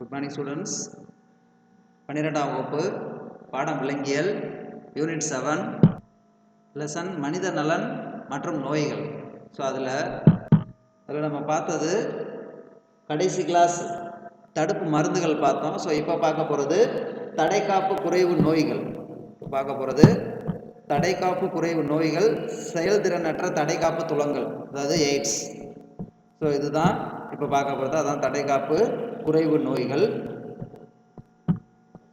Good morning students பன்னிரெண்டாம் வகுப்பு பாடம் விலங்கியல் யூனிட் செவன் லெசன் மனித நலன் மற்றும் நோய்கள். ஸோ அதில் அதில் நம்ம பார்த்தது கடைசி கிளாஸ் தடுப்பு மருந்துகள் பார்த்தோம். ஸோ இப்போ பார்க்க போகிறது தடைக்காப்பு குறைவு நோய்கள். பார்க்க போகிறது தடைக்காப்பு குறைவு நோய்கள் செயல்திறனற்ற தடைக்காப்பு துளங்கள் அதாவது எய்ட்ஸ். ஸோ இதுதான் இப்போ பார்க்க போகிறது அதான் தடைக்காப்பு குறைவு நோய்கள்.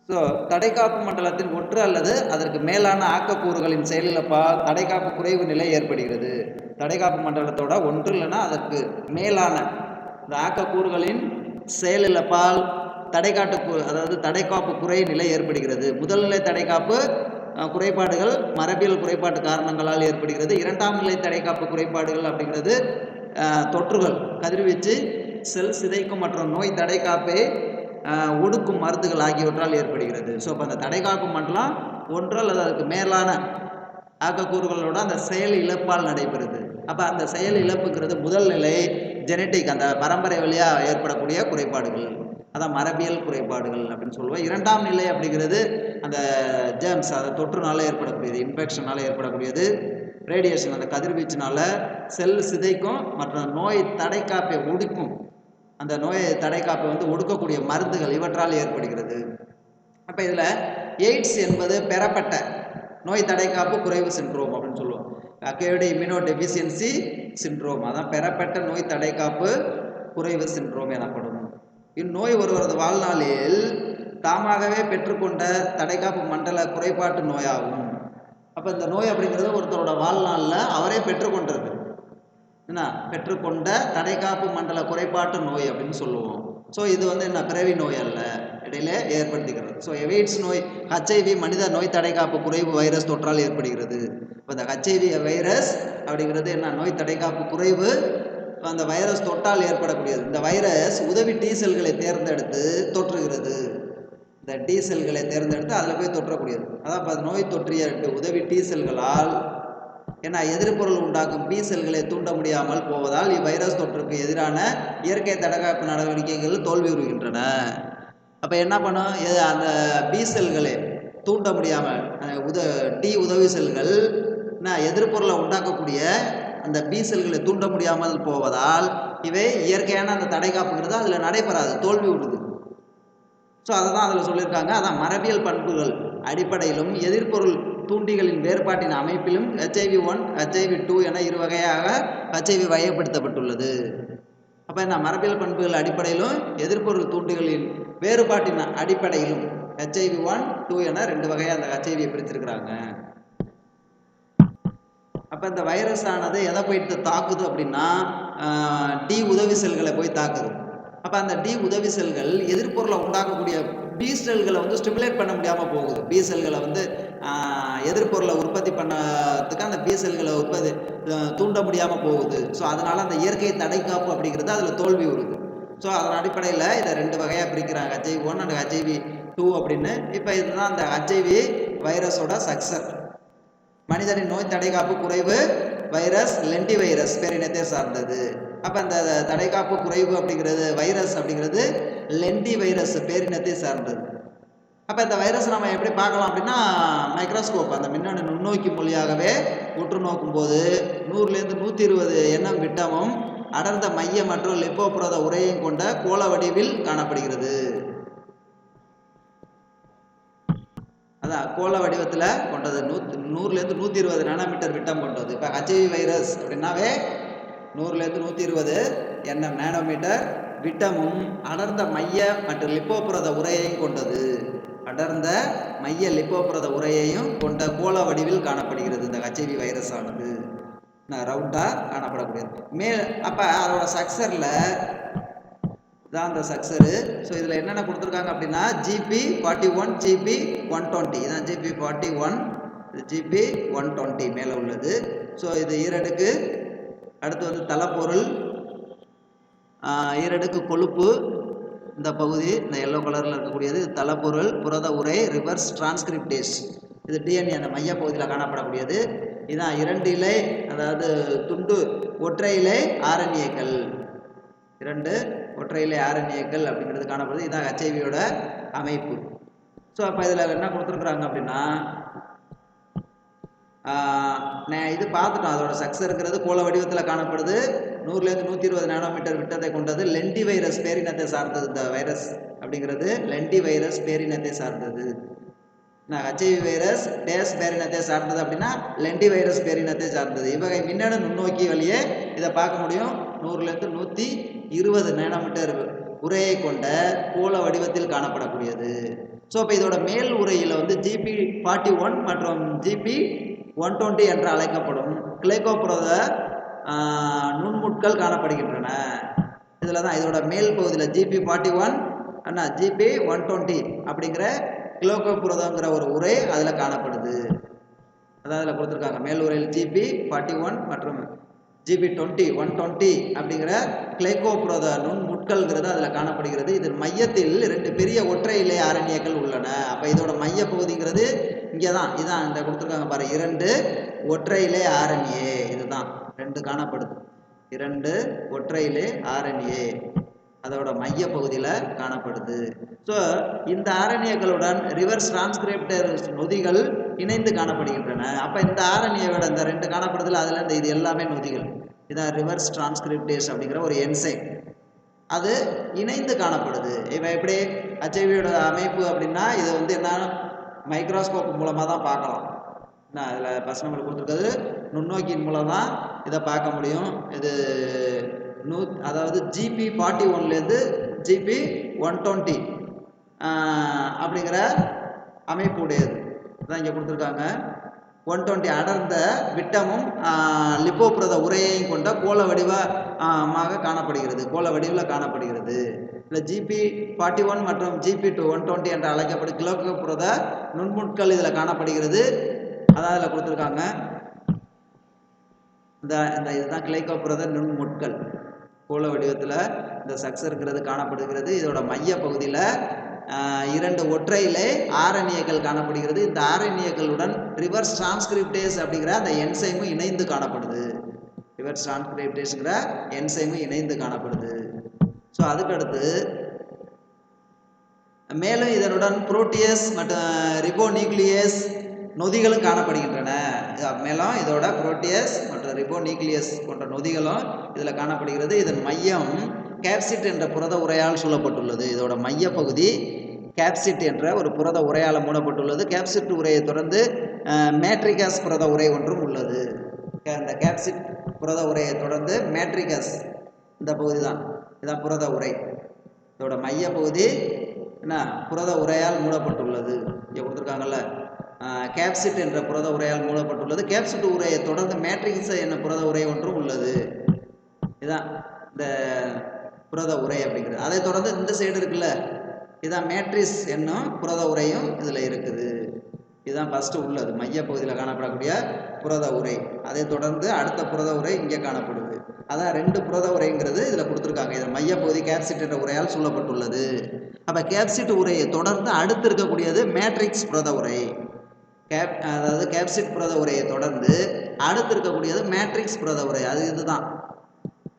ஸோ தடைக்காப்பு மண்டலத்தின் ஒன்று அல்லது அதற்கு மேலான ஆக்கக்கூறுகளின் செயலிழப்பால் தடைக்காப்பு குறைவு நிலை ஏற்படுகிறது. தடைக்காப்பு மண்டலத்தோட ஒன்று இல்லைன்னா அதற்கு மேலான இந்த ஆக்கக்கூறுகளின் செயலிழப்பால் தடைக்காட்டு அதாவது தடைக்காப்பு குறை நிலை ஏற்படுகிறது. முதல் நிலை தடைக்காப்பு குறைபாடுகள் மரபியல் குறைபாட்டு காரணங்களால் ஏற்படுகிறது. இரண்டாம் நிலை தடைக்காப்பு குறைபாடுகள் அப்படிங்கிறது தொற்றுகள் கதிர்வீச்சு செல் சிதைக்கும் மற்றும் நோய் தடை அஹ், ஒடுக்கும் மருந்துகள் ஆகியவற்றால் ஏற்படுகிறது. ஸோ அப்போ அந்த தடைக்காப்பு மண்டலம் ஒன்று அல்லது அதுக்கு மேலான ஆக்கக்கூறுகளோட அந்த செயல் இழப்பால் நடைபெறுது. அப்போ அந்த செயல் இழப்புங்கிறது முதல் நிலை ஜெனட்டிக் அந்த பரம்பரை வழியாக ஏற்படக்கூடிய குறைபாடுகள். அதான் மரபியல் குறைபாடுகள் அப்படின்னு சொல்லுவோம். இரண்டாம் நிலை அப்படிங்கிறது அந்த ஜேம்ஸ் அந்த தொற்றுனால ஏற்படக்கூடியது இன்ஃபெக்ஷனால் ஏற்படக்கூடியது ரேடியேஷன் அந்த கதிர்வீச்சினால செல் சிதைக்கும் மற்றும் நோய் தடைக்காப்பை ஒடுக்கும் அந்த நோயை காப்பு வந்து ஒடுக்கக்கூடிய மருந்துகள் இவற்றால் ஏற்படுகிறது. அப்போ இதில் எய்ட்ஸ் என்பது பெறப்பட்ட நோய் தடைக்காப்பு குறைவு சின்ட்ரோம் அப்படின்னு சொல்லுவோம். அக்கையோட இம்யூனோ டெஃபிஷியன்சி சின்ட்ரோம் அதான் பெறப்பட்ட நோய் தடைக்காப்பு குறைவு சின்ட்ரோம் எனப்படும். இந்நோய் ஒருவரது வாழ்நாளில் தாமாகவே பெற்றுக்கொண்ட தடைக்காப்பு மண்டல குறைபாட்டு நோயாகும். அப்போ இந்த நோய் அப்படிங்கிறது ஒருத்தரோட வாழ்நாளில் அவரே பெற்றுக்கொண்டிருக்கு என்ன? பெற்றுக்கொண்ட தடைக்காப்பு மண்டல குறைபாட்டு நோய் அப்படின்னு சொல்லுவோம். ஸோ இது வந்து என்ன? பிறவி நோய் அல்ல. இடையில ஏற்படுத்துகிறது ஸோ எவைட்ஸ் நோய் ஹச்ஐவி மனித நோய் தடைகாப்பு குறைவு வைரஸ் தொற்றால் ஏற்படுகிறது. இப்போ இந்த ஹச்ஐவி வைரஸ் அப்படிங்கிறது என்ன? நோய் தடைகாப்பு குறைவு அந்த வைரஸ் தொட்டால் ஏற்படக்கூடியது. இந்த வைரஸ் உதவி டி செல்களை தேர்ந்தெடுத்து தொற்றுகிறது. இந்த டி செல்களை தேர்ந்தெடுத்து அதில் போய் தொற்றக்கூடியது. அதான் இப்போ நோய் தொற்றிய உதவி டி செல்களால் ஏன்னா எதிர்ப்பொருள் உண்டாக்கும் பி செல்களை தூண்ட முடியாமல் போவதால் இவ்வைரஸ் தொற்றுக்கு எதிரான இயற்கை தடகாப்பு நடவடிக்கைகள் தோல்வியுறுகின்றன அப்போ என்ன பண்ணும்? அந்த பி செல்களை தூண்ட முடியாமல் உத டி உதவி செல்கள் என்ன எதிர்ப்பொருளை உண்டாக்கக்கூடிய அந்த பி செல்களை தூண்ட முடியாமல் போவதால் இவை இயற்கையான அந்த தடைகாப்புங்கிறது அதில் நடைபெறாது தோல்வி விடுது ஸோ அதை தான் அதில் சொல்லியிருக்காங்க. அதான் மரபியல் பண்புகள் அடிப்படையிலும் எதிர்ப்பொருள் தூண்டிகளின் வேறுபாட்டின் அமைப்பிலும் ஹெச்ஐவி ஒன் ஹெச்ஐவி டூ என இரு வகையாக ஹெச்ஐவி வகைப்படுத்தப்பட்டுள்ளது. அப்போ என்ன மரபியல் பண்புகள் அடிப்படையிலும் எதிர்ப்பொருள் தூண்டிகளின் வேறுபாட்டின் அடிப்படையிலும் ஹெச்ஐவி ஒன் டூ என ரெண்டு வகையாக அந்த ஹெச்ஐவியை பிரித்திருக்கிறாங்க. அப்போ இந்த வைரஸ் ஆனது எதை போயிட்டு தாக்குது அப்படின்னா டி உதவி செல்களை போய் தாக்குது. அப்போ அந்த டி உதவி செல்கள் எதிர்ப்பொருளை உண்டாக்கக்கூடிய பி செல்களை வந்து ஸ்டிமுலேட் பண்ண முடியாமல் போகுது. பி செல்களை வந்து எதிர்பொருளை உற்பத்தி பண்ணதுக்கு அந்த பி செல்களை உற்பத்தி தூண்ட முடியாமல் போகுது. ஸோ அதனால் அந்த இயற்கை தடைக்காப்பு அப்படிங்கிறது அதில் தோல்வி வருது ஸோ அதன் அடிப்படையில் இதை ரெண்டு வகையாக பிரிக்கிறாங்க. HIV one and HIV two அப்படின்னு. இப்போ இதுதான் அந்த ஹச்ஐவி வைரஸோட சக்சர் மனிதனின் நோய் தடைகாப்பு குறைவு வைரஸ் லெண்டி வைரஸ் பேரினத்தை சார்ந்தது. அப்போ அந்த தடைகாப்பு குறைவு அப்படிங்கிறது வைரஸ் அப்படிங்கிறது லெண்டி வைரஸ் பேரினத்தை சார்ந்தது. அப்போ இந்த வைரஸ் நம்ம எப்படி பார்க்கலாம் அப்படின்னா மைக்ரோஸ்கோப் அந்த மின்னணு நுண்ணோக்கி மொழியாகவே உற்று நோக்கும்போது நூறுலேருந்து நூற்றி இருபது எண்ணம் விட்டமும் அடர்ந்த மைய மற்றும் லிப்போபுரத உரையும் கொண்ட கோள வடிவில் காணப்படுகிறது. அதான் கோள வடிவத்தில் கொண்டது. நூத் நூறுலேருந்து நூற்றி இருபது நானோமீட்டர் விட்டம் கொண்டது. இப்போ ஹச்ஐவி வைரஸ் அப்படின்னாவே நூறுலேருந்து நூற்றி இருபது. என்எம் நானோமீட்டர் விட்டமும் அடர்ந்த மைய மற்றும் லிப்போபுரத உரையையும் கொண்டது. அடர்ந்த மைய லிப்போபுரத உரையையும் கொண்ட கோள வடிவில் காணப்படுகிறது. இந்த ஹச்ஐவி வைரஸ் ஆனது. ரவுண்டாக காணப்படக்கூடியது. மே அப்போ அதோட சக்சரில் இதான் அந்த சக்சரு ஸோ இதில் என்னென்ன கொடுத்துருக்காங்க அப்படின்னா GP forty one GP one twenty இதான் GP forty one GP one twenty மேலே உள்ளது. ஸோ இது ஈரடுக்கு அடுத்து வந்து தலைப்பொருள் ஈரடுக்கு கொழுப்பு இந்த பகுதி இந்த எல்லோ கலரில் இருக்கக்கூடியது தலைப்பொருள் புரத உரை ரிவர்ஸ் டிரான்ஸ்கிரிப்டேஸ் இது டிஎன்ஏ அந்த மைய பகுதியில் காணப்படக்கூடியது. இதான் இரண்டு இலை அதாவது துண்டு ஒற்றை இலை ஆரண்யக்கள் இரண்டு ஒற்றை இலை ஆரண்யக்கள் அப்படிங்கிறது காணப்படுது. இதுதான் ஹெச்ஐவியோட அமைப்பு. ஸோ அப்போ இதில் என்ன கொடுத்துருக்குறாங்க அப்படின்னா இது பார்த்துட்டோம். அதோட சக்ஸஸ் இருக்கிறது கோல வடிவத்தில் காணப்படுது. நூறுலேருந்து நூற்றி இருபது நானோமீட்டர் விட்டத்தை கொண்டது. லெண்டி வைரஸ் பேரினத்தை சார்ந்தது. இந்த வைரஸ் அப்படிங்கிறது லெண்டி வைரஸ் பேரினத்தை சார்ந்தது. நான் ஹெச்ஐவி வைரஸ் டேஸ் பேரினத்தை சார்ந்தது அப்படின்னா லெண்டி வைரஸ் பேரினத்தை சார்ந்தது. இவ்வகை மின்னணு நுண்ணோக்கி வழியே இதை பார்க்க முடியும். நூறுலேருந்து நூற்றி இருபது நானோமீட்டர் உரையை கொண்ட கோல வடிவத்தில் காணப்படக்கூடியது. ஸோ இப்போ இதோட மேல் உரையில் வந்து ஜிபி ஃபார்ட்டி ஒன் மற்றும் ஜிபி ஒன் டுவெண்ட்டி என்று அழைக்கப்படும் கிளைகோபுரத நுண்முட்கள் காணப்படுகின்றன. இதில் தான் இதோட மேல் பகுதியில் ஜிபி ஃபார்ட்டி ஒன் அண்ணா ஜிபி ஒன் டுவெண்ட்டி அப்படிங்கிற கிலோகோபுரதங்கிற ஒரு உரை அதில் காணப்படுது. அதான் அதில் கொடுத்துருக்காங்க. மேல் உரையில் ஜிபி ஃபார்ட்டி ஒன் மற்றும் ஜிபி டுவெண்ட்டி ஒன் டுவெண்ட்டி அப்படிங்கிற க்ளேக்கோ புரத நுண் நுண்முட்கள்ங்கிறது அதில் காணப்படுகிறது. இதன் மையத்தில் ரெண்டு பெரிய ஒற்றை இலை ஆரண்யங்கள் உள்ளன. அப்போ இதோட மைய பகுதிங்கிறது இங்கே தான் இதுதான் இந்த கொடுத்துருக்காங்க பாரு. இரண்டு ஒற்றை இலை ஆரண்யே. இதுதான். ரெண்டு காணப்படுது. இரண்டு ஒற்றை இலை ஆரண்யே. அதோட மைய பகுதியில் காணப்படுது. ஸோ இந்த ஆரண்யங்களுடன் ரிவர்ஸ் டிரான்ஸ்கிரிப்டர் நொதிகள் இணைந்து காணப்படுகின்றன. அப்போ இந்த ஆரண்யோட இந்த ரெண்டு காணப்படுதில் அதில் இந்த இது எல்லாமே நொதிகள். இதான் ரிவர்ஸ் டிரான்ஸ்கிரிப்டேஸ் அப்படிங்கிற ஒரு என்சைம் அது இணைந்து காணப்படுது. இப்போ எப்படி ஹெச்ஐவியோட அமைப்பு அப்படின்னா இது வந்து என்ன மைக்ரோஸ்கோப் மூலமாக தான் பார்க்கலாம். என்ன அதில் பசங்க நம்பர் கொடுத்துருக்கிறது. நுண்ணோக்கியின் மூலம் தான் இதை பார்க்க முடியும். இது நூ அதாவது ஜிபி ஃபார்ட்டி ஒன்லேருந்து ஜிபி ஒன் டுவெண்ட்டி அப்படிங்கிற அமைப்பு உடையது. இதான் இங்கே கொடுத்துருக்காங்க. ஒன் டுவெண்ட்டி அடர்ந்த விட்டமும் லிப்போபுரத உரையையும் கொண்ட கோல வடிவமாக காணப்படுகிறது. கோல வடிவில் காணப்படுகிறது. இந்த ஜிபி ஃபார்ட்டி ஒன் மற்றும் ஜிபி டூ ஒன் டுவெண்ட்டி என்று அழைக்கப்படும் கிலோகோபுரத நுண்முட்கள் இதில் காணப்படுகிறது. அதான் இதில் கொடுத்துருக்காங்க. இந்த இந்த இதுதான் கிளைகோபுரத நுண்முட்கள். கோல வடிவத்தில் இந்த சக்ஸ் இருக்கிறது காணப்படுகிறது. இதோட மைய பகுதியில் இரண்டு ஒற்றையிலே ஆரண்யங்கள் காணப்படுகிறது. இந்த ஆரண்யங்களுடன் ரிவர்ஸ் டிரான்ஸ்கிரிப்டேஸ் அப்படிங்கிற அந்த என்சைமும் இணைந்து காணப்படுது. ரிவர்ஸ் டிரான்ஸ்கிரிப்டேஸ்ங்கிற என்சைமும் இணைந்து காணப்படுது. ஸோ அதுக்கடுத்து மேலும் இதனுடன் புரோட்டியஸ் மற்றும் ரிபோநியூக்ளியஸ் நொதிகளும் காணப்படுகின்றன. மேலும் இதோட புரோட்டியஸ் மற்றும் ரிபோநியூக்ளியஸ் போன்ற நொதிகளும் இதில் காணப்படுகிறது. இதன் மையம் கேப்சிட் என்ற புரத உரையால் சூழப்பட்டுள்ளது இதோட மையப்பகுதி கேப்சிட் என்ற ஒரு புரத உரையால் மூடப்பட்டுள்ளது. கேப்சிட் உரையை தொடர்ந்து மேட்ரிகாஸ் புரத உரை ஒன்றும் உள்ளது. இந்த கேப்சிட் புரத உரையை தொடர்ந்து மேட்ரிகஸ் இந்த பகுதி தான் இதான் புரத உரை. இதோட மைய பகுதி என்ன? புரத உரையால் மூடப்பட்டுள்ளது. இங்கே கொடுத்துருக்காங்கல்ல? கேப்சிட் என்ற புரத உரையால் மூடப்பட்டுள்ளது. கேப்சிட் உரையை தொடர்ந்து மேட்ரிக்ஸ் என்ற புரத உரை ஒன்றும் உள்ளது. இதான் இந்த புரத உரை அப்படிங்கிறது. அதை தொடர்ந்து இந்த சைடு இருக்குல்ல இதான் மேட்ரிஸ் என்னும் புரத உரையும் இதில் இருக்குது. இதுதான் ஃபஸ்ட்டு உள்ளது. மைய பகுதியில் காணப்படக்கூடிய புரத உரை அதை தொடர்ந்து அடுத்த புரத உரை இங்கே காணப்படுது. அதான் ரெண்டு புரத உரைங்கிறது இதில் கொடுத்துருக்காங்க. இதில் மையப்பகுதி கேப்சிட் என்ற உரையால் சொல்லப்பட்டுள்ளது. அப்போ கேப்சிட் உரையை தொடர்ந்து அடுத்து இருக்கக்கூடியது மேட்ரிக்ஸ் புரத உரை கேப் அதாவது கேப்சிட் புரத உரையை தொடர்ந்து அடுத்து இருக்கக்கூடியது மேட்ரிக்ஸ் புரத உரை அது இதுதான்.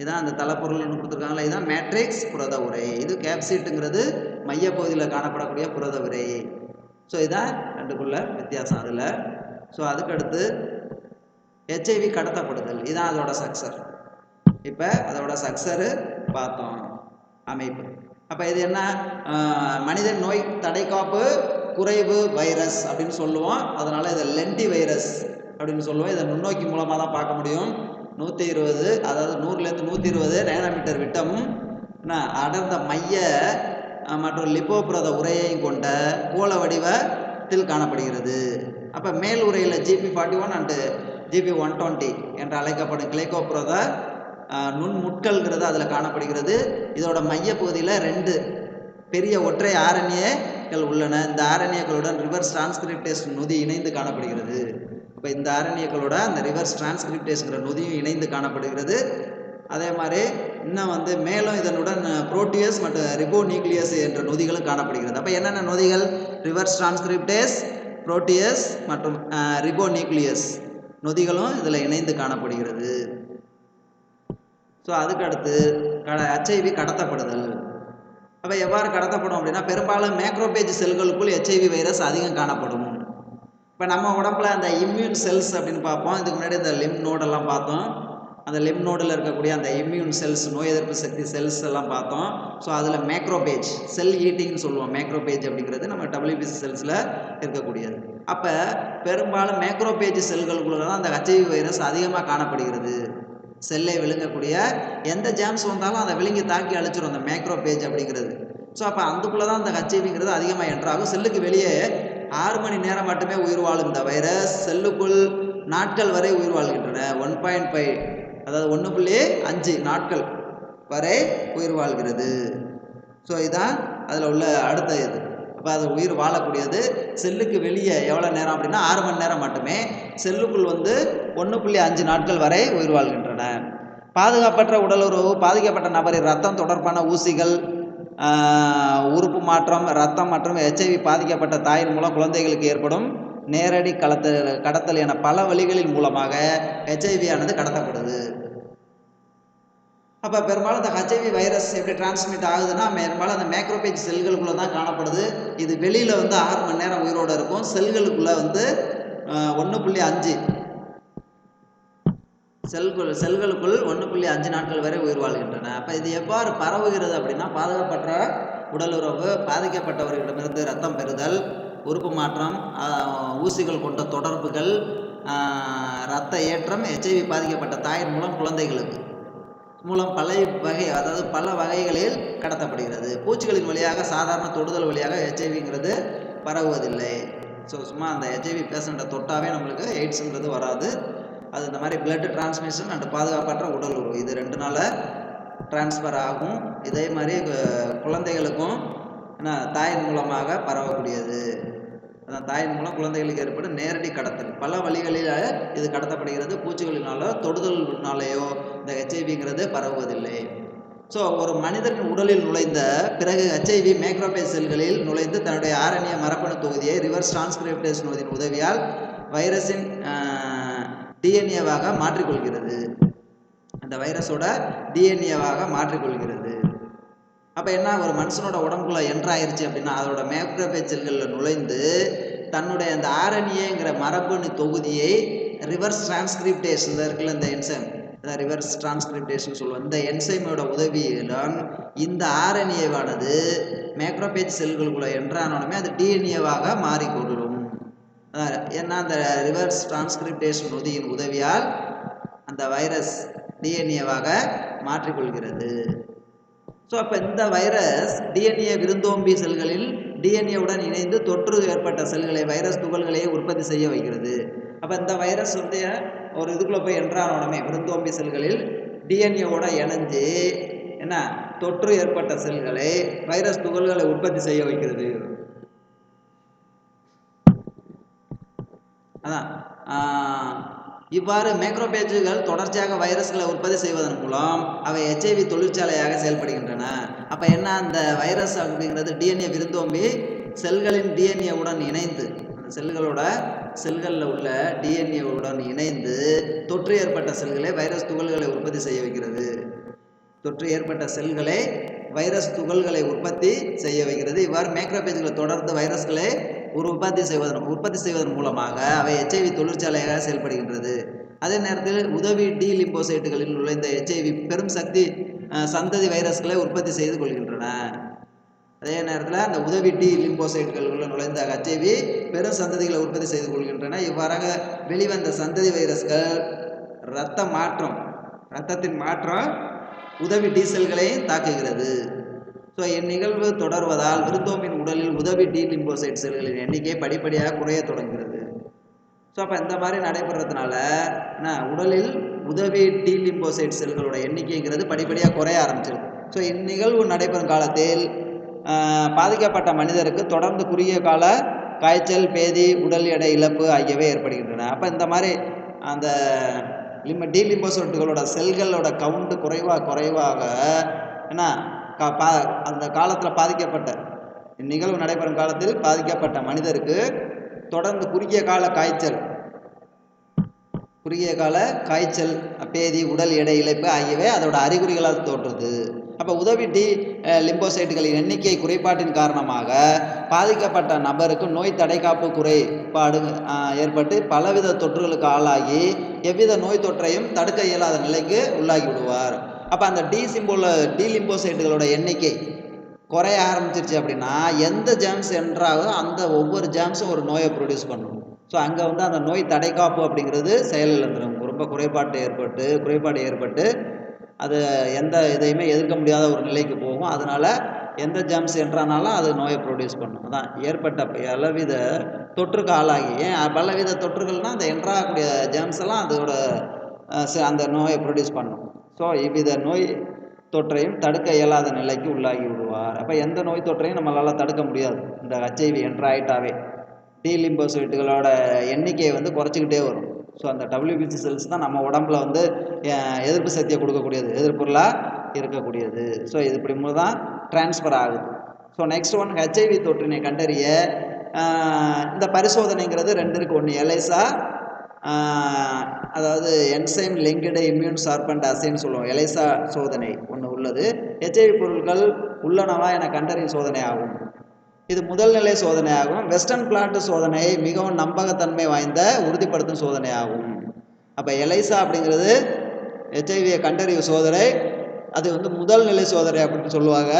இதான் அந்த தலைப்பொருள்னு கொடுத்துருக்காங்களா இதுதான் மேட்ரிக்ஸ் புரத உரை. இது கேப்சீட்டுங்கிறது மையப்பகுதியில் காணப்படக்கூடிய புரத உரை. ஸோ இதான் ரெண்டுக்குள்ள வித்தியாசம் அதில். ஸோ அதுக்கடுத்து ஹெச்ஐவி கடத்தப்படுதல். இதுதான் அதோட சக்சர் இப்போ அதோட சக்சரு பார்த்தோம். அமைப்பு. அப்போ இது என்ன? மனிதன் நோய் தடைக்காப்பு குறைவு வைரஸ் அப்படின்னு சொல்லுவோம். அதனால் இதை லென்டி வைரஸ் அப்படின்னு சொல்லுவோம். இதை நுண்ணோக்கி மூலமாக தான் பார்க்க முடியும். நூற்றி இருபது அதாவது நூறுலேருந்து நூற்றி இருபது நேனோமீட்டர் விட்டமும் என்ன அடர்ந்த மைய மற்றும் லிப்போபுரத உரையையும் கொண்ட கோள வடிவத்தில் காணப்படுகிறது. அப்போ மேல் உரையில் GP forty one and GP one twenty என்று அழைக்கப்படும் கிளைகோபுரத நுண்முட்கள்ங்கிறது அதில் காணப்படுகிறது. இதோட மையப்பகுதியில் ரெண்டு பெரிய ஒற்றை ஆரண்யங்கள் உள்ளன. இந்த ஆரண்யங்களுடன் ரிவர்ஸ் டிரான்ஸ்கிரிப்டேஷன் நொதி இணைந்து காணப்படுகிறது. இப்போ இந்த ஆரண்யங்களோட அந்த ரிவர்ஸ் டிரான்ஸ்கிரிப்டேஸ்ங்கிற நொதியும் இணைந்து காணப்படுகிறது. அதே மாதிரி இன்னும் வந்து மேலும் இதனுடன் புரோட்டியஸ் மற்றும் ரிபோ நியூக்ளியஸ் என்ற நொதிகளும் காணப்படுகிறது. அப்போ என்னென்ன நொதிகள்? ரிவர்ஸ் டிரான்ஸ்கிரிப்டேஸ் புரோட்டியஸ் மற்றும் ரிபோ நியூக்ளியஸ் நொதிகளும் இதில் இணைந்து காணப்படுகிறது. ஸோ அதுக்கடுத்து கட ஹெச்ஐவி கடத்தப்படுதல். அப்போ எவ்வாறு கடத்தப்படும் அப்படின்னா பெரும்பாலும் மேக்ரோபேஜ் செல்களுக்குள் ஹெச்ஐவி வைரஸ் அதிகம் காணப்படும். இப்போ நம்ம உடம்புல அந்த இம்யூன் செல்ஸ் அப்படின்னு பார்ப்போம். இதுக்கு முன்னாடி இந்த லிம் நோடெல்லாம் பார்த்தோம். அந்த லிம் நோடில் இருக்கக்கூடிய அந்த இம்யூன் செல்ஸ் நோய் எதிர்ப்பு சக்தி செல்ஸ் எல்லாம் பார்த்தோம். ஸோ அதில் மேக்ரோபேஜ் செல் ஈட்டிங்னு சொல்லுவோம். மேக்ரோபேஜ் அப்படிங்கிறது நம்ம டபிள்யூபிசி செல்ஸில் இருக்கக்கூடியது. அப்போ பெரும்பாலும் மேக்ரோபேஜ் செல்களுக்குள்ள தான் அந்த ஹெச்ஐவி வைரஸ் அதிகமாக காணப்படுகிறது. செல்லை விழுங்கக்கூடிய எந்த ஜேம்ஸ் வந்தாலும் அதை விழுங்கி தாக்கி அழிச்சிடும் அந்த மேக்ரோபேஜ் அப்படிங்கிறது. ஸோ அப்போ அதுக்குள்ளே தான் அந்த ஹெச்ஐவிங்கிறது அதிகமாக என்ட்ராகும் செல்லுக்கு வெளியே ஆறு மணி நேரம் மட்டுமே உயிர் வாழும் இந்த வைரஸ் செல்லுக்குள் நாட்கள் வரை உயிர் வாழ்கின்றன. ஒன் பாயிண்ட் ஃபைவ் அதாவது ஒன்று புள்ளி அஞ்சு நாட்கள் வரை உயிர் வாழ்கிறது. ஸோ இதுதான் அதில் உள்ள அடுத்த இது. அப்போ அது உயிர் வாழக்கூடியது. செல்லுக்கு வெளியே எவ்வளோ நேரம் அப்படின்னா ஆறு மணி நேரம் மட்டுமே செல்லுக்குள் வந்து ஒன்று புள்ளி அஞ்சு நாட்கள் வரை உயிர் வாழ்கின்றன. பாதுகாப்பற்ற உடலுறவு பாதிக்கப்பட்ட நபரின் ரத்தம் தொடர்பான ஊசிகள் உறுப்பு மாற்றம் ரத்தம் மற்றும் ஹெச்ஐவி பாதிக்கப்பட்ட தாயின் மூலம் குழந்தைகளுக்கு ஏற்படும் நேரடி கடத்தல் கடத்தல் என பல வழிகளின் மூலமாக ஹெச்ஐவி ஆனது கடத்தப்படுது. அப்போ பெரும்பாலும் இந்த ஹெச்ஐவி வைரஸ் எப்படி டிரான்ஸ்மிட் ஆகுதுன்னா பெரும்பாலும் அந்த மேக்ரோபேஜ் செல்களுக்குள்ளே தான் காணப்படுது. இது வெளியில் வந்து ஆறு மணி நேரம் உயிரோடு இருக்கும். செல்களுக்குள்ளே வந்து ஒன்று புள்ளி அஞ்சு செல்குள் செல்களுக்குள் ஒன்று புள்ளி அஞ்சு நாட்கள் வரை உயிர் வாழ்கின்றன. அப்போ இது எவ்வாறு பரவுகிறது அப்படின்னா பாதுகாப்பற்ற உடலுறவு பாதிக்கப்பட்டவர்களிடமிருந்து ரத்தம் பெறுதல் உறுப்பு மாற்றம் ஊசிகள் கொண்ட தொடர்புகள் ரத்த ஏற்றம் ஹெச்ஐவி பாதிக்கப்பட்ட தாயின் மூலம் குழந்தைகளுக்கு மூலம் பல வகை அதாவது பல வகைகளில் கடத்தப்படுகிறது. பூச்சிகளின் வழியாக சாதாரண தொடுதல் வழியாக ஹெச்ஐவிங்கிறது பரவுவதில்லை. ஸோ சும்மா அந்த ஹெச்ஐவி பேஷண்ட்டை தொட்டாவே நம்மளுக்கு எய்ட்ஸுங்கிறது வராது. அது இந்த மாதிரி பிளட் டிரான்ஸ்மிஷன் அண்ட் பாதுகாப்பற்ற உடல் உறவு இது ரெண்டு நாள் டிரான்ஸ்ஃபர் ஆகும். இதே மாதிரி குழந்தைகளுக்கும் என்ன தாயின் மூலமாக பரவக்கூடியது. அதான் தாயின் மூலம் குழந்தைகளுக்கு ஏற்படும் நேரடி கடத்தல். பல வழிகளில் இது கடத்தப்படுகிறது. பூச்சிகளினாலோ தொடுதல்னாலேயோ இந்த ஹெச்ஐவிங்கிறது பரவுவதில்லை. ஸோ ஒரு மனிதனின் உடலில் நுழைந்த பிறகு ஹெச்ஐவி மேக்ரோபேஸ் செல்களில் நுழைந்து தன்னுடைய ஆரண்ய மரபணு தொகுதியை ரிவர்ஸ் டிரான்ஸ்கிரிப்டேஸ் நோதின் உதவியால் வைரஸின் டிஎன்ஏவாக மாற்றிக்கொள்கிறது. அந்த வைரஸோட டிஎன்ஏவாக மாற்றிக்கொள்கிறது. அப்போ என்ன ஒரு மனுஷனோட உடம்புக்குள்ள என்ட்ராயிருச்சு அப்படின்னா அதோட மேக்ரோபேஜ் செல்களில் நுழைந்து தன்னுடைய அந்த ஆர்என்ஏங்கிற மரபணு தொகுதியை ரிவர்ஸ் டிரான்ஸ்கிரிப்டேஷன் இருக்குல்ல இந்த என்சைம் ரிவர்ஸ் டிரான்ஸ்கிரிப்டேஷன் சொல்லுவோம். இந்த என்சைமோட உதவியுடன் இந்த ஆர்என்ஏவானது மேக்ரோபேஜ் செல்களுக்குள்ள என்றானோடமே அது டிஎன்ஏவாக மாறிக்கொள்ளும் ஏன்னா அந்த ரிவர்ஸ் டிரான்ஸ்கிரிப்டேஷன் நொதியின் உதவியால் அந்த வைரஸ் டிஎன்ஏவாக மாற்றிக்கொள்கிறது. ஸோ அப்போ இந்த வைரஸ் டிஎன்ஏ விருந்தோம்பி செல்களில் டிஎன்ஏவுடன் இணைந்து தொற்று ஏற்பட்ட செல்களை வைரஸ் துகள்களை உற்பத்தி செய்ய வைக்கிறது. அப்போ இந்த வைரஸ் வந்து ஒரு இதுக்குள்ளே போய் என்றானோடனே விருந்தோம்பி செல்களில் டிஎன்ஏவோட இணைஞ்சு என்ன? தொற்று ஏற்பட்ட செல்களை வைரஸ் துகள்களை உற்பத்தி செய்ய வைக்கிறது. அதான். இவ்வாறு மேக்ரோபேஜுகள் தொடர்ச்சியாக வைரஸ்களை உற்பத்தி செய்வதன் மூலம் அவை ஹெச்ஐவி தொழிற்சாலையாக செயல்படுகின்றன. அப்போ என்ன அந்த வைரஸ் அப்படிங்கிறது டிஎன்ஏ விருந்தோம்பி செல்களின் டிஎன்ஏவுடன் இணைந்து அந்த செல்களோட செல்களில் உள்ள டிஎன்ஏவுடன் இணைந்து தொற்று ஏற்பட்ட செல்களை வைரஸ் துகள்களை உற்பத்தி செய்ய வைக்கிறது. தொற்று ஏற்பட்ட செல்களை வைரஸ் துகள்களை உற்பத்தி செய்ய வைக்கிறது. இவ்வாறு மேக்ரோபேஜ்களை தொடர்ந்து வைரஸ்களை ஒரு உற்பத்தி செய்வதன் உற்பத்தி செய்வதன் மூலமாக அவை எச்ஐவி தொழிற்சாலையாக செயல்படுகின்றது. அதே நேரத்தில் உதவி டி லிம்போசைட்டுகளில் நுழைந்த எச்ஐவி பெரும் சக்தி சந்ததி வைரஸ்களை உற்பத்தி செய்து கொள்கின்றன. அதே நேரத்தில் அந்த உதவி டி லிம்போசைட்டுகளுக்குள்ள நுழைந்த ஹச்ஐவி பெரும் சந்ததிகளை உற்பத்தி செய்து கொள்கின்றன. இவ்வாறாக வெளிவந்த சந்ததி வைரஸ்கள் இரத்த மாற்றம் இரத்தத்தின் மாற்றம் உதவி டீசல்களை தாக்குகிறது. ஸோ இந்நிகழ்வு தொடர்வதால் விருந்தோம்பின் உடலில் உதவி டி லிம்போசைட் செல்களின் எண்ணிக்கை படிப்படியாக குறைய தொடங்குகிறது. ஸோ அப்போ இந்த மாதிரி நடைபெறதுனால என்ன உடலில் உதவி டி லிம்போசைட் செல்களோட எண்ணிக்கைங்கிறது படிப்படியாக குறைய ஆரம்பிச்சிருது. ஸோ இந்நிகழ்வு நடைபெறும் காலத்தில் பாதிக்கப்பட்ட மனிதருக்கு தொடர்ந்து குறுகிய கால காய்ச்சல் பேதி உடல் எடை இழப்பு ஆகியவை ஏற்படுகின்றன. அப்போ இந்த மாதிரி அந்த லிம்ப டி லிம்போசைட்டுகளோட செல்களோட கவுண்ட் குறைவாக குறைவாக என்ன பா அந்த காலத்தில் பாதிக்கப்பட்ட இந்நிகழ்வு நடைபெறும் காலத்தில் பாதிக்கப்பட்ட மனிதருக்கு தொடர்ந்து குறுகிய கால காய்ச்சல் குறுகிய கால காய்ச்சல் பேதி உடல் எடை இழப்பு ஆகியவை அதோட அறிகுறிகளாக தோன்றுது. அப்போ உதவி டி லிம்போசைட்டுகளின் எண்ணிக்கை குறைபாட்டின் காரணமாக பாதிக்கப்பட்ட நபருக்கு நோய் தடைக்காப்பு குறைபாடு ஏற்பட்டு பலவித தொற்றுகளுக்கு ஆளாகி எவ்வித நோய் தொற்றையும் தடுக்க இயலாத நிலைக்கு உள்ளாகி விடுவார். அப்போ அந்த டி சிம்போல டி லிம்போசைட்டுகளோட எண்ணிக்கை குறைய ஆரம்பிச்சிருச்சு அப்படின்னா எந்த ஜேம்ஸ் என்றாலும் அந்த ஒவ்வொரு ஜேம்ஸும் ஒரு நோயை ப்ரொடியூஸ் பண்ணணும் ஸோ அங்கே வந்து அந்த நோய் தடைக்காப்பு அப்படிங்கிறது செயலிழந்துடும் ரொம்ப குறைபாட்டு ஏற்பட்டு குறைபாடு ஏற்பட்டு அது எந்த இதையுமே எதிர்க்க முடியாத ஒரு நிலைக்கு போகும். அதனால் எந்த ஜேம்ஸ் என்றானாலும் அது நோயை ப்ரொடியூஸ் பண்ணும். அதான் ஏற்பட்ட பலவித தொற்றுக்கு ஆளாகி. ஏன் பலவித தொற்றுகள்னால் அந்த என்ட்ராகக்கூடிய ஜேம்ஸ் எல்லாம் அதோட அந்த நோயை ப்ரொடியூஸ் பண்ணும். ஸோ இவ்வித நோய் தொற்றையும் தடுக்க இயலாத நிலைக்கு உள்ளாகி விடுவார். அப்போ எந்த நோய் தொற்றையும் நம்மளால் தடுக்க முடியாது. இந்த ஹச்ஐவி என்ட்ராயிட்டாவே டி லிம்போசைட்டுகளோட எண்ணிக்கையை வந்து குறைச்சிக்கிட்டே வரும். ஸோ அந்த டபிள்யூபிசி செல்ஸ் தான் நம்ம உடம்புல வந்து எதிர்ப்பு சக்தியை கொடுக்கக்கூடியது. எதிர்ப்பொருளாக இருக்கக்கூடியது. ஸோ இது இப்படி மூலம் தான் டிரான்ஸ்ஃபர் ஆகுது. ஸோ நெக்ஸ்ட் ஒன் ஹெச்ஐவி தொற்றினை கண்டறிய இந்த பரிசோதனைங்கிறது ரெண்டு இருக்கு ஒன்று எலைசா அதாவது என்சைம் லிங்க்டு இம்யூன் சார்பண்ட் அசைன்னு சொல்லுவோம். எலைசா சோதனை ஒன்று உள்ளது. ஹெச்ஐவி பொருட்கள் உள்ளனவா என கண்டறியும் சோதனை ஆகும். இது முதல் நிலை சோதனை ஆகும். வெஸ்டர்ன் பிளாட்டு சோதனை மிகவும் நம்பகத்தன்மை வாய்ந்த உறுதிப்படுத்தும் சோதனை ஆகும். அப்போ எலைசா அப்படிங்கிறது ஹெச்ஐவியை கண்டறியும் சோதனை. அது வந்து முதல் நிலை சோதனை அப்படின்னு சொல்லுவாங்க.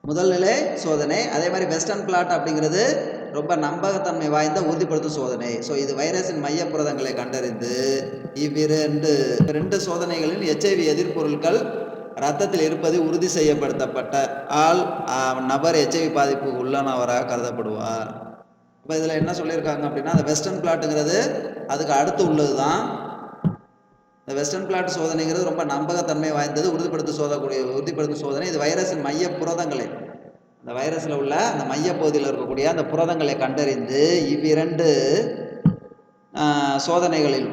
முதல் நிலை சோதனை. அதே மாதிரி வெஸ்டர்ன் பிளாட் அப்படிங்கிறது ரொம்ப நம்பகத்தன்மை வாய்ந்த உறுதிப்படுத்தும் சோதனை. ஸோ இது வைரஸின் மைய புரதங்களை கண்டறிந்து இவ்விரண்டு ரெண்டு சோதனைகளில் எச்ஐவி எதிர்ப்பொருட்கள் ரத்தத்தில் இருப்பது உறுதி செய்யப்படுத்தப்பட்ட ஆள் நபர் எச்ஐவி பாதிப்பு உள்ளானவராக கருதப்படுவார். இப்போ இதில் என்ன சொல்லியிருக்காங்க அப்படின்னா அந்த வெஸ்டர்ன் பிளாட்டுங்கிறது அதுக்கு அடுத்து உள்ளது தான் இந்த வெஸ்டர்ன் பிளாட் சோதனைங்கிறது ரொம்ப நம்பகத்தன்மை வாய்ந்தது உறுதிப்படுத்த சோதக்கூடிய உறுதிப்படுத்தும் சோதனை. இது வைரஸின் மைய புரதங்களை இந்த வைரஸில் உள்ள அந்த மையப்பகுதியில் இருக்கக்கூடிய அந்த புரதங்களை கண்டறிந்து இவ்விரண்டு சோதனைகளில்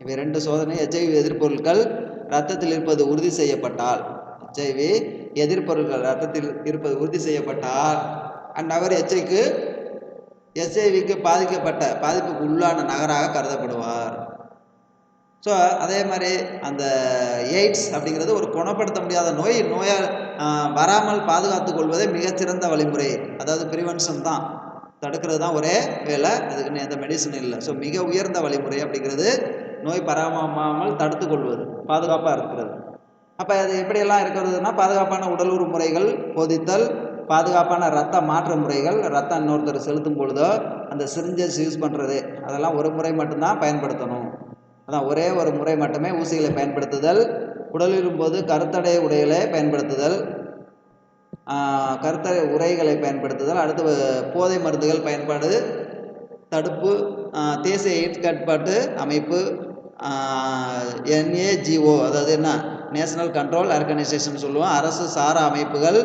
இவ்விரண்டு சோதனை எச்ஐவி எதிர்ப்பொருட்கள் ரத்தத்தில் இருப்பது உறுதி செய்யப்பட்டால் எச்ஐவி எதிர்ப்பொருட்கள் ரத்தத்தில் இருப்பது உறுதி செய்யப்பட்டால் அந்நபர் எச்ஐக்கு எச்ஐவிக்கு பாதிக்கப்பட்ட பாதிப்புக்கு உள்ளான நகராக கருதப்படுவார். ஸோ அதே மாதிரி அந்த எய்ட்ஸ் அப்படிங்கிறது ஒரு குணப்படுத்த முடியாத நோய் நோயால் வராமல் பாதுகாத்து கொள்வதே மிகச்சிறந்த வழிமுறை. அதாவது ப்ரிவென்ஷன் தான். தடுக்கிறது தான் ஒரே வேலை. அதுக்குன்னு எந்த மெடிசன் இல்லை. ஸோ மிக உயர்ந்த வழிமுறை அப்படிங்கிறது நோய் பராமராமல் தடுத்து கொள்வது. பாதுகாப்பாக இருக்கிறது. அப்போ அது எப்படியெல்லாம் இருக்கிறதுனா பாதுகாப்பான உடலுறு முறைகள் போதித்தல் பாதுகாப்பான ரத்த மாற்று முறைகள் ரத்தம் இன்னொருத்தர் செலுத்தும் பொழுதோ அந்த சிரிஞ்சஸ் யூஸ் பண்ணுறது அதெல்லாம் ஒரு முறை மட்டும்தான் பயன்படுத்தணும். அதான் ஒரே ஒரு முறை மட்டுமே ஊசிகளை பயன்படுத்துதல் உடலிலும் போது கருத்தடை உடைகளை பயன்படுத்துதல் கருத்தடை உரைகளை பயன்படுத்துதல் அடுத்து போதை மருந்துகள் பயன்பாடு தடுப்பு தேசிய எய்ட்ஸ் கட்டுப்பாட்டு அமைப்பு என்ஏஜிஓ அதாவது என்ன நேஷனல் கண்ட்ரோல் ஆர்கனைசேஷன் சொல்லுவோம் அரசு சாரா அமைப்புகள்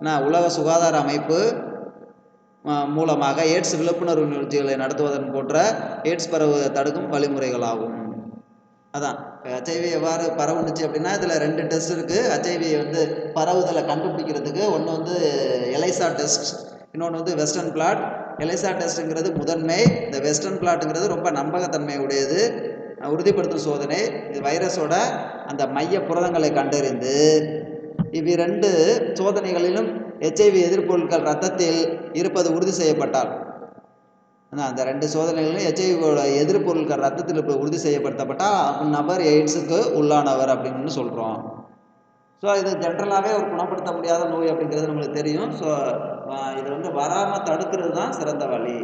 என்ன உலக சுகாதார அமைப்பு மூலமாக எய்ட்ஸ் விழிப்புணர்வு நிகழ்ச்சிகளை நடத்துவதன் போன்ற எய்ட்ஸ் பரவு தடுக்கும் வழிமுறைகளாகும். அதான். ஹெச்ஐவி எவ்வாறு பரவுனுச்சு அப்படின்னா இதில் ரெண்டு டெஸ்ட் இருக்குது ஹெச்ஐவி வந்து பரவுதலை கண்டுபிடிக்கிறதுக்கு ஒன்று வந்து எலைசா டெஸ்ட் இன்னொன்று வந்து வெஸ்டர்ன் பிளாட் எலைசா டெஸ்ட்டுங்கிறது முதன்மை. இந்த வெஸ்டர்ன் பிளாட்டுங்கிறது ரொம்ப நம்பகத்தன்மை உடையது உறுதிப்படுத்தும் சோதனை. இது வைரஸோட அந்த மைய புரதங்களை கண்டறிந்து இவ்விரண்டு சோதனைகளிலும் ஹெச்ஐவி எதிர்ப்பொருட்கள் ரத்தத்தில் இருப்பது உறுதி செய்யப்பட்டால் ஆனால் அந்த ரெண்டு சோதனைகளிலும் ஹெச்ஐவியோட எதிர்ப்பொருட்கள் ரத்தத்தில் உறுதி செய்யப்படுத்தப்பட்டால் நபர் எய்ட்ஸுக்கு உள்ளானவர் அப்படின்னு சொல்கிறோம் ஸோ இது ஜென்ரலாகவே ஒரு குணப்படுத்த முடியாத நோய் அப்படிங்கிறது நம்மளுக்கு தெரியும். ஸோ இது வந்து வராமல் தடுக்கிறது தான் சிறந்த வழி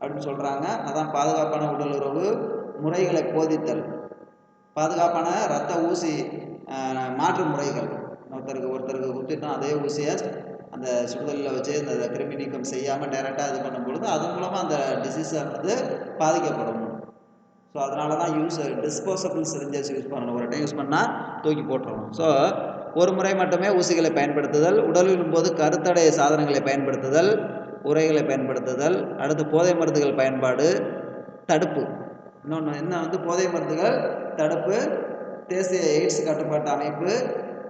அப்படின்னு சொல்கிறாங்க அதான் பாதுகாப்பான உடல் உறவு முறைகளை போதித்தல் பாதுகாப்பான ரத்த ஊசி மாற்று முறைகள். ஒருத்தருக்கு ஒருத்தருக்கு குத்திட்டோம் அதே ஊசியை அந்த சுடுதலில் வச்சு அந்த கிருமி நீக்கம் செய்யாமல் டேரெக்டாக இது பண்ணும் பொழுது அது மூலமாக அந்த டிசீஸை வந்து பாதிக்கப்படும். ஸோ அதனால தான் யூஸ் டிஸ்போசபிள் சிரிஞ்சஸ் யூஸ் பண்ணணும். ஒரு டைம் யூஸ் பண்ணால் தூக்கி போட்டுறணும். ஸோ ஒரு முறை மட்டுமே ஊசிகளை பயன்படுத்துதல் உடலின் போது கருத்தடை சாதனங்களை பயன்படுத்துதல் உரைகளை பயன்படுத்துதல் அடுத்து போதை மருந்துகள் பயன்பாடு தடுப்பு. இன்னொன்று என்ன வந்து போதை மருந்துகள் தடுப்பு தேசிய எய்ட்ஸ் கட்டுப்பாட்டு அமைப்பு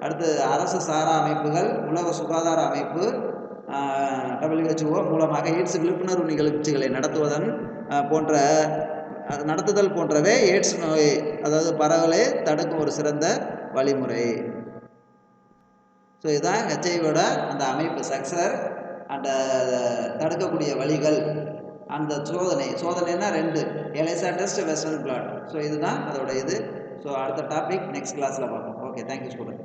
அடுத்து அரசு சாரா அமைப்புகள் உலக சுகாதார அமைப்பு டபிள்யூஹெச்ஓ மூலமாக எய்ட்ஸ் விழிப்புணர்வு நிகழ்ச்சிகளை நடத்துவதன் போன்ற அது நடத்துதல் போன்றவை எய்ட்ஸ் நோய் அதாவது பரவலை தடுக்கும் ஒரு சிறந்த வழிமுறை. ஸோ இதுதான் ஹெச்ஐவியோட அந்த அமைப்பு சக்சர் அந்த தடுக்கக்கூடிய வழிகள். அந்த சோதனை சோதனைனா ரெண்டு ELISA test western blot. So இதுதான் அதோட இது. ஸோ அடுத்த டாபிக் நெக்ஸ்ட் கிளாஸில் பார்ப்போம். Okay thank you student